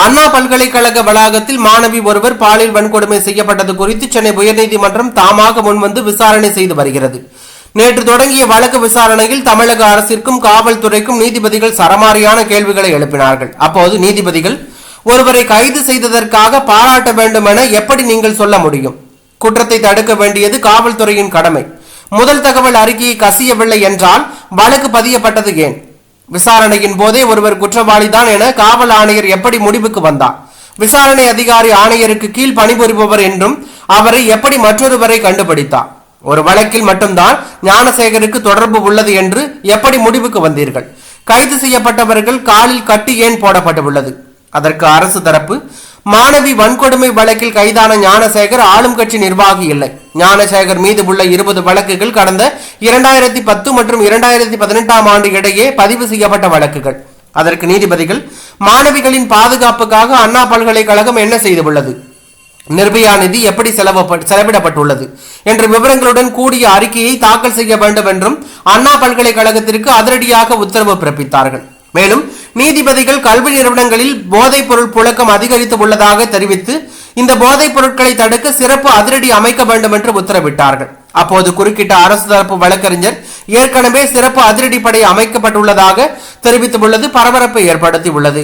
அண்ணா பல்கலைக்கழக வளாகத்தில் மாணவி ஒருவர் பாலியல் வன்கொடுமை செய்யப்பட்டது குறித்து சென்னை உயர்நீதிமன்றம் தாமாக முன்வந்து விசாரணை செய்து வருகிறது. நேற்று தொடங்கிய வழக்கு விசாரணையில் தமிழக அரசிற்கும் காவல்துறைக்கும் நீதிபதிகள் சரமாரியான கேள்விகளை எழுப்பினார்கள். அப்போது நீதிபதிகள் ஒருவரை கைது செய்ததற்காக பாராட்ட வேண்டும் என எப்படி நீங்கள் சொல்ல முடியும்? குற்றத்தை தடுக்க வேண்டியது காவல்துறையின் கடமை. முதல் தகவல் அறிக்கையை கசியவில்லை என்றால் வழக்கு பதியப்பட்டது ஏன்? விசாரணையின் போதே ஒருவர் குற்றவாளிதான் என காவல் ஆணையர் எப்படி முடிவுக்கு வந்தார்? விசாரணை அதிகாரி ஆணையருக்கு கீழ் பணிபுரிபவர் என்றும் அவரை எப்படி மற்றொருவரை கண்டுபிடித்தார்? ஒரு வழக்கில் மட்டும்தான் ஞானசேகருக்கு தொடர்பு உள்ளது என்று எப்படி முடிவுக்கு வந்தீர்கள்? கைது செய்யப்பட்டவர்கள் காலில் கட்டி ஏன் போடப்பட்டுள்ளது? அதற்கு அரசு தரப்பு மாணவி வன்கொடுமை வழக்கில் கைதான ஞானசேகர் ஆளும் கட்சி நிர்வாகி இல்லை. ஞானசேகர் மீது உள்ள இருபது வழக்குகள் கடந்த இரண்டாயிரத்தி பத்து மற்றும் இரண்டாயிரத்தி பதினெட்டாம் ஆண்டு இடையே பதிவு செய்யப்பட்ட வழக்குகள். அதற்கு நீதிபதிகள் மாணவிகளின் பாதுகாப்புக்காக அண்ணா பல்கலைக்கழகம் என்ன செய்துள்ளது? நிர்பயா நிதி எப்படி செலவப்ப- செலவிடப்பட்டுள்ளது? என்ற விவரங்களுடன் கூடிய அறிக்கையை தாக்கல் செய்ய வேண்டும் என்றும் அண்ணா பல்கலைக்கழகத்திற்கு அதிரடியாக உத்தரவு பிறப்பித்தார்கள். மேலும் நீதிபதிகள் கல்வி நிறுவனங்களில் போதைப் பொருள் புழக்கம் அதிகரித்து உள்ளதாக தெரிவித்து இந்த போதைப் பொருட்களை தடுக்க சிறப்பு அதிரடி அமைக்க வேண்டும் என்று உத்தரவிட்டார்கள். அப்போது குறுக்கிட்ட அரசு தரப்பு வழக்கறிஞர் ஏற்கனவே சிறப்பு அதிரடிப்படை அமைக்கப்பட்டுள்ளதாக தெரிவித்துள்ளது பரபரப்பை ஏற்படுத்தியுள்ளது.